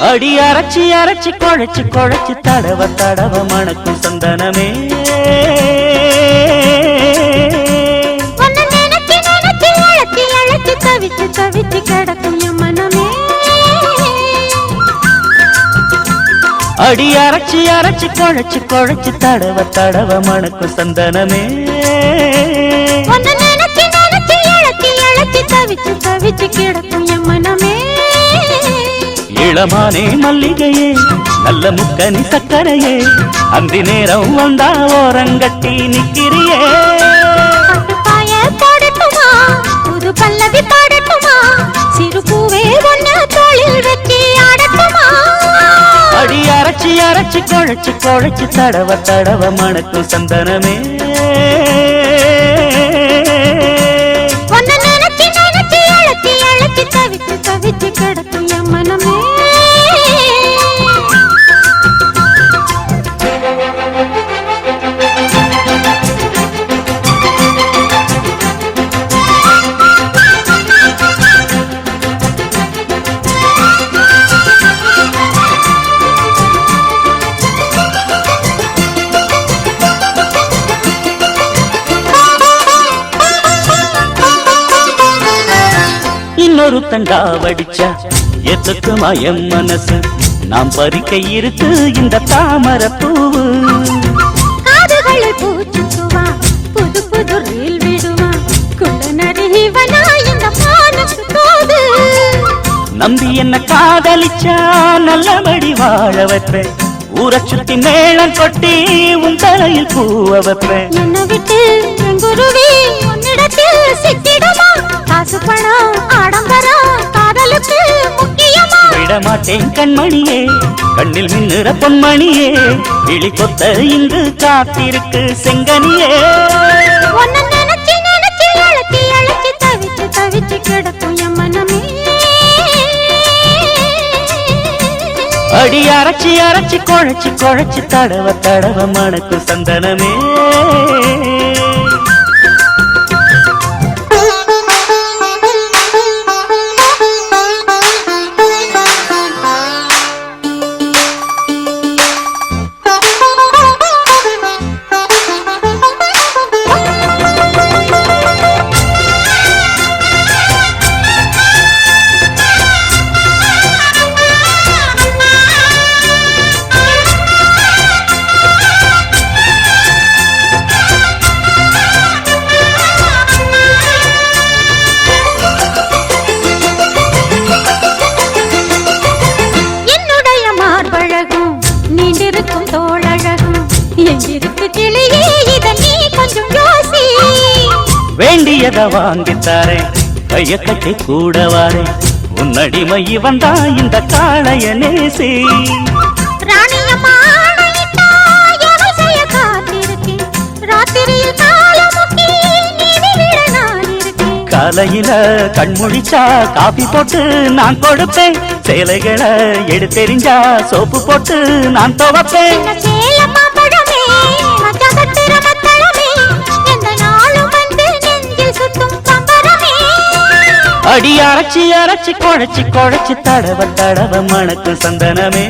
அடி அரைச்சி அரைச்சி குழைச்சி குழைச்சி தடவ தடவ மணக்கும் சந்தனமே. தவிச்சு தவிச்சு கிடக்கும் மனமே அடி அரைச்சி அரைச்சி குழைச்சி குழைச்சி தடவ தடவ மணக்கும் சந்தனமே. இளமானே மல்லிகையே நல்ல முக்கனி சக்கரையே அந்தி நேரம் வந்தா ஓரங்கட்டி நிக்கிறியே. புது பல்லவி பாடட்டுமா சிறு பூவே ஒன்ன தோளில் வச்சு ஆடட்டுமா? அடி அரைச்சி அரைச்சி குழைச்சி குழைச்சி தடவ தடவ மணக்கும் சந்தனமே. இன்னொரு தண்டா வடிச்சா எத்துக்குமா என் மனசு? நாம் பறிக்க இருக்கு இந்த தாமர பூவு. காதுகளில் பூச்சுக்குவா புது புது ரீல் விடுவா. குள்ள நரிவனா இந்த மானுக்கு தோது நம்பி என்ன காதலிச்சா நல்லபடி வாழ வைப்பேன் ஊரை சுத்தி மேளம் கொட்டி உன் தலையில் பூவ வைப்பேன் என்னை விட்டு குருவி மாட்டேன் கண்மணியே கண்ணில் மின்னுற பொன்மணியே விழி கொத்த இங்கு காத்திருக்கு செங்கனியே. என் அடி அரைச்சி அரைச்சி குழைச்சி குழைச்சி தடவ தடவ மணக்கு சந்தனமே. வேண்டியத வாங்கித்தாரேன் கைய கட்டி கூட வாரேன் உன்னடிமை வந்தா இந்த காளைய நேசி. காலையில கண்முழிச்சா காபி போட்டு நான் கொடுப்பேன். சேலைகளை எடுத்தெறிஞ்சா சோப்பு போட்டு நான் துவப்பேன். அடி அரைச்சி அரைச்சி குழைச்சி குழைச்சி தடவ தடவ மணக்கு சந்தனமே.